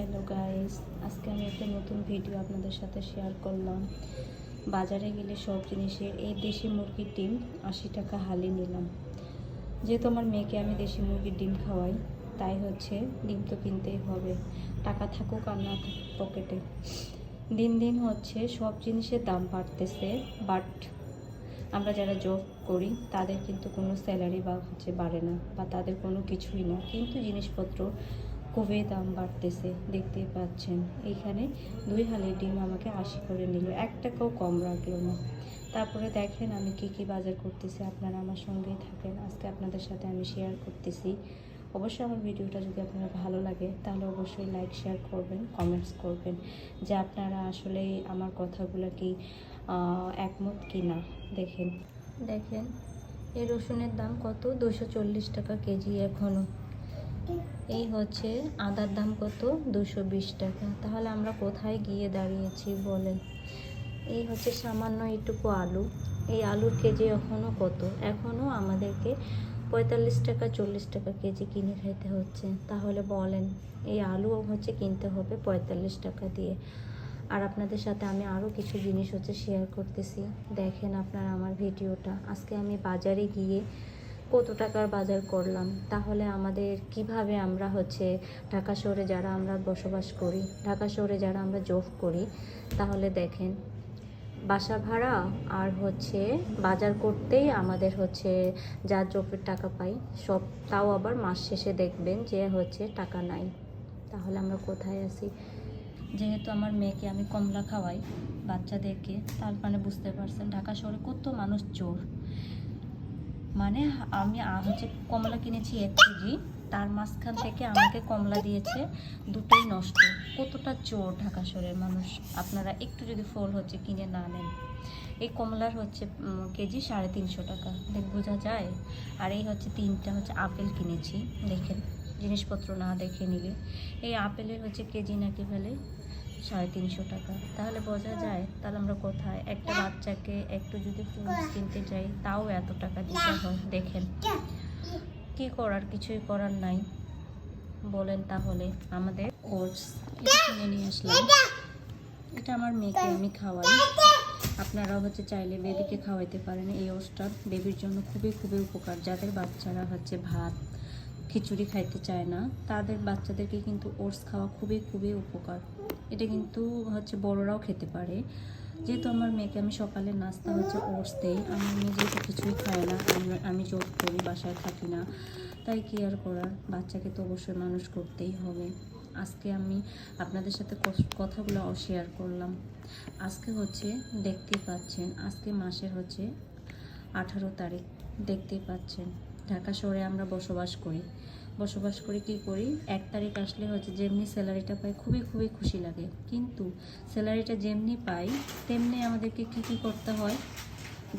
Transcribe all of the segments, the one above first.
Hello guys, আজকে আমি একটা নতুন ভিডিও আপনাদের সাথে শেয়ার করলাম। বাজারে গেলে সব জিনিসের, এই দেশি মুরগির ডিম আশি টাকা হালি নিলাম। যেহেতু আমার মেয়েকে আমি দেশি মুরগির ডিম খাওয়াই, তাই হচ্ছে ডিম তো কিনতেই হবে। টাকা থাকুক আর না থাকুক পকেটে। দিন দিন হচ্ছে সব জিনিসের দাম বাড়তেছে বাট আমরা যারা জব করি, তাদের কিন্তু কোনো স্যালারি বা হচ্ছে বাড়ে না, বা তাদের কোনো কিছুই না। কিন্তু জিনিসপত্র খুবই দাম বাড়তেছে, দেখতেই পাচ্ছেন। এইখানে দুই হালের ডিম আমাকে আশি করে নিল। এক টাকাও কম রাখল না। তারপরে দেখেন আমি কি কি বাজার করতেছি, আপনারা আমার সঙ্গেই থাকেন। আজকে আপনাদের সাথে আমি শেয়ার করতেছি। অবশ্যই আমার ভিডিওটা যদি আপনার ভালো লাগে, তাহলে অবশ্যই লাইক শেয়ার করবেন কমেন্টস করবেন যে আপনারা আসলে আমার কথাগুলো কি একমত কি না দেখেন। দেখেন, এই রসুনের দাম কত? দুশো টাকা কেজি এখনও এই হচ্ছে আদার দাম কত? দুশো বিশ টাকা। তাহলে আমরা কোথায় গিয়ে দাঁড়িয়েছি বলেন? এই হচ্ছে সামান্য এইটুকু আলু। এই আলুর কেজি এখনও কত? এখনও আমাদেরকে পঁয়তাল্লিশ টাকা, চল্লিশ টাকা কেজি কিনে খাইতে হচ্ছে। তাহলে বলেন, এই আলু হচ্ছে কিনতে হবে পঁয়তাল্লিশ টাকা দিয়ে। আর আপনাদের সাথে আমি আরও কিছু জিনিস হচ্ছে শেয়ার করতেছি। দেখেন আপনারা আমার ভিডিওটা। আজকে আমি বাজারে গিয়ে কত টাকার বাজার করলাম? তাহলে আমাদের কীভাবে আমরা হচ্ছে ঢাকা শহরে যারা আমরা বসবাস করি, ঢাকা শহরে যারা আমরা জব করি, তাহলে দেখেন, বাসা ভাড়া আর হচ্ছে বাজার করতেই আমাদের হচ্ছে যা জবের টাকা পাই, সব তাও আবার মাস শেষে দেখবেন যে হচ্ছে টাকা নাই। তাহলে আমরা কোথায় আছি? যেহেতু আমার মেয়েকে আমি কমলা খাওয়াই বাচ্চাদেরকে, তার মানে বুঝতে পারছেন ঢাকা শহরে কত মানুষ চোর। মানে আমি হচ্ছে কমলা কিনেছি এক কেজি। তার মাঝখান থেকে আমাকে কমলা দিয়েছে, দুটোই নষ্ট। কতটা চোর ঢাকা শহরের মানুষ। আপনারা একটু যদি ফল হচ্ছে কিনে না নেন। এই কমলার হচ্ছে কেজি সাড়ে তিনশো টাকা। দেখ, বোঝা যায়? আর এই হচ্ছে তিনটা হচ্ছে আপেল কিনেছি। দেখেন, জিনিসপত্র না দেখে নিলে। এই আপেলের হচ্ছে কেজি নাকি ফেলে? সাড়ে তিনশো টাকা। তাহলে বোঝা যায় তাহলে আমরা কোথায়? একটা বাচ্চাকে একটু যদি ফ্রুটস কিনতে যাই, তাও এত টাকা দিতে হয়। দেখেন, কি করার? কিছুই করার নাই। বলেন তাহলে আমাদের ওটস এটা কিনে নিয়ে আসলাম। এটা আমার মেয়েকে আমি খাওয়াই। আপনারা হচ্ছে চাইলে বেবিকে খাওয়াইতে পারেন। এই ওটসটা বেবির জন্য খুবই খুবই উপকার। যাদের বাচ্চারা হচ্ছে ভাত খিচুড়ি খাইতে চায় না। তাদের বাচ্চাদেরকে কিন্তু ওটস খাওয়া খুবই খুবই উপকার। এটা কিন্তু হচ্ছে বড়রাও খেতে পারে। যেহেতু আমার মেয়েকে আমি সকালে নাস্তা হচ্ছে ওটস দেই আমার মেয়ে যেহেতু কিছুই খায় না, আমি- আমি জোর করি, বাসায় থাকি না। তাই কি আর করার? বাচ্চাকে তো অবশ্যই মানুষ করতেই হবে। আজকে আমি আপনাদের সাথে কথাগুলো শেয়ার করলাম। আজকে হচ্ছে দেখতেই পাচ্ছেন, আজকে মাসের হচ্ছে আঠারো তারিখ। দেখতেই পাচ্ছেন। ঢাকা শহরে আমরা বসবাস করি। বসবাস করে কি করি? এক তারিখ আসলে হচ্ছে যেমনি স্যালারিটা পাই, খুবই খুবই খুশি লাগে। কিন্তু স্যালারিটা যেমনি পাই, তেমনি আমাদেরকে কি কি করতে হয়?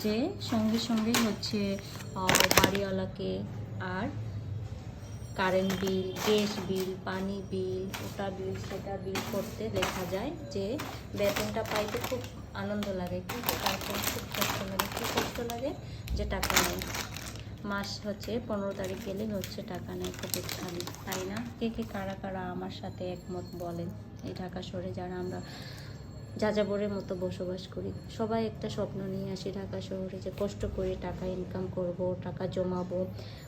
যে সঙ্গে সঙ্গেই হচ্ছে বাড়িওয়ালাকে আর কারেন্ট বিল গ্যাস বিল পানি বিল ওটা বিল সেটা বিল করতে দেখা যায় যে বেতনটা পাইতে খুব আনন্দ লাগে। কিন্তু তারপর খুব কষ্ট লাগে কী কষ্ট লাগে যে টাকা নেই। মাস হচ্ছে পনেরো তারিখ গেলে হচ্ছে টাকা নেই খুব খালি তাই না? কে কে কারা কারা আমার সাথে একমত বলেন? এই ঢাকা শহরে যারা আমরা যাযাবরের মতো বসবাস করি, সবাই একটা স্বপ্ন নিয়ে আসি ঢাকা শহরে যে কষ্ট করে টাকা ইনকাম করব, টাকা জমাবো,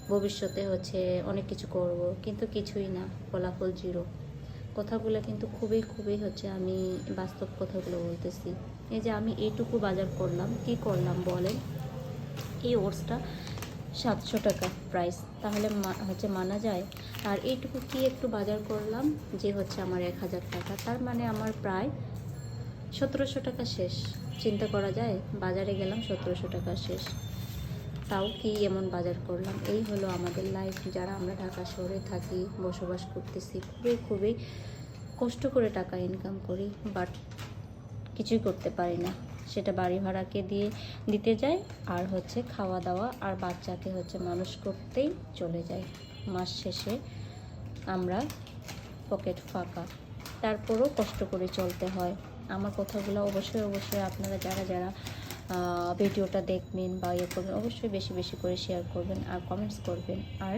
ভবিষ্যতে হচ্ছে অনেক কিছু করব, কিন্তু কিছুই না, ফলাফল জিরো কথাগুলো কিন্তু খুবই খুবই হচ্ছে আমি বাস্তব কথাগুলো বলতেছি। এই যে আমি এইটুকু বাজার করলাম, কি করলাম বলেন? এই ওটসটা সাতশো টাকা প্রাইস তাহলে হচ্ছে মানা যায়। আর এইটুকু কি একটু বাজার করলাম? যে হচ্ছে আমার এক হাজার টাকা। তার মানে আমার প্রায় সতেরোশো টাকা শেষ। চিন্তা করা যায়? বাজারে গেলাম, সতেরোশো টাকা শেষ। তাও কি এমন বাজার করলাম? এই হলো আমাদের লাইফ যারা আমরা ঢাকা শহরে থাকি, বসবাস করতেছি, খুবই খুবই কষ্ট করে টাকা ইনকাম করি বাট কিছুই করতে পারি না। সেটা বাড়ি ভাড়াকে দিয়ে দিতে যাই আর হচ্ছে খাওয়া দাওয়া আর বাচ্চাকে হচ্ছে মানুষ করতেই চলে যায়। মাস শেষে আমরা পকেট ফাঁকা। তারপরও কষ্ট করে চলতে হয়। আমার কথাগুলো অবশ্যই অবশ্যই আপনারা যারা যারা ভিডিওটা দেখবেন বা ইয়ে করবেন, অবশ্যই বেশি বেশি করে শেয়ার করবেন আর কমেন্টস করবেন। আর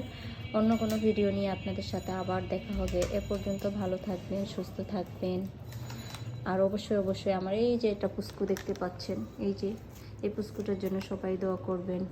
অন্য কোনো ভিডিও নিয়ে আপনাদের সাথে আবার দেখা হবে। এ পর্যন্ত ভালো থাকবেন, সুস্থ থাকবেন। আর অবশ্যই অবশ্যই আমার এই যে এটা পুস্কু দেখতে পাচ্ছেন, এই যে, এই পুস্কুটার জন্য সবাই দোয়া করবেন।